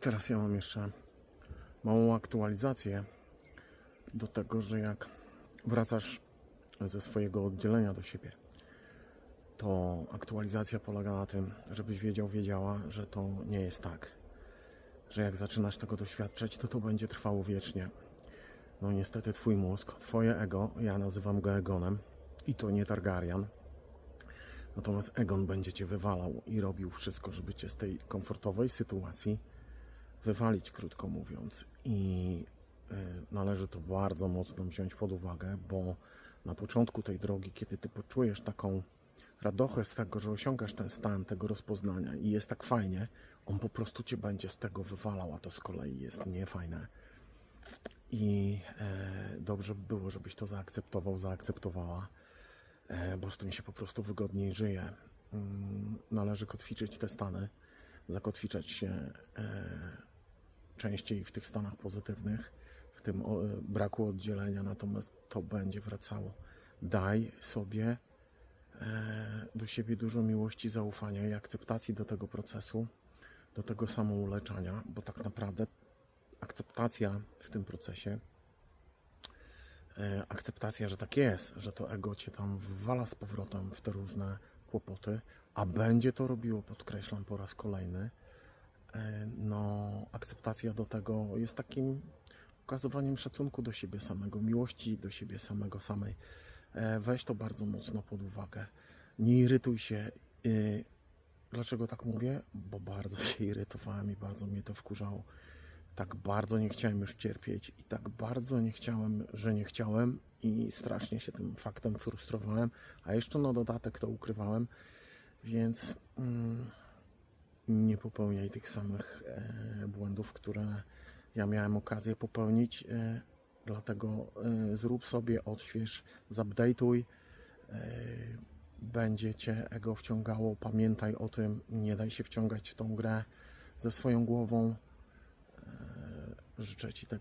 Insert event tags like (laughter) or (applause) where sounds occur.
teraz ja mam jeszcze małą aktualizację do tego, że jak wracasz ze swojego oddzielenia do siebie, to aktualizacja polega na tym, żebyś wiedział, wiedziała, że to nie jest tak. Że jak zaczynasz tego doświadczać, to to będzie trwało wiecznie. No niestety twój mózg, twoje ego, ja nazywam go Egonem i to nie Targaryen. Natomiast Egon będzie cię wywalał i robił wszystko, żeby cię z tej komfortowej sytuacji wywalić, krótko mówiąc. I y, należy to bardzo mocno wziąć pod uwagę, bo na początku tej drogi, kiedy ty poczujesz taką radochę z tego, że osiągasz ten stan tego rozpoznania i jest tak fajnie, on po prostu cię będzie z tego wywalał, a to z kolei jest niefajne. I e, dobrze by było, żebyś to zaakceptował, zaakceptowała, e, bo z tym się po prostu wygodniej żyje. Mm, należy kotwiczyć te stany, zakotwiczać się e, częściej w tych stanach pozytywnych, w tym e, braku oddzielenia, natomiast to będzie wracało. Daj sobie e, do siebie dużo miłości, zaufania i akceptacji do tego procesu, do tego samouleczania, bo tak naprawdę akceptacja w tym procesie, e, akceptacja, że tak jest, że to ego cię tam wwala z powrotem w te różne kłopoty, a będzie to robiło, podkreślam po raz kolejny, akceptacja do tego jest takim okazywaniem szacunku do siebie samego, miłości do siebie samego samej. E, Weź to bardzo mocno pod uwagę. Nie irytuj się. y, Dlaczego tak mówię? Bo bardzo (laughs) się irytowałem i bardzo mnie to wkurzało. Tak bardzo nie chciałem już cierpieć i tak bardzo nie chciałem, że nie chciałem i strasznie się tym faktem frustrowałem, a jeszcze na dodatek to ukrywałem, więc mm, nie popełniaj tych samych e, błędów, które ja miałem okazję popełnić. E, dlatego e, zrób sobie, odśwież, zupdate'uj. Będzie cię ego wciągało. Pamiętaj o tym, nie daj się wciągać w tą grę ze swoją głową. Życzę ci tego.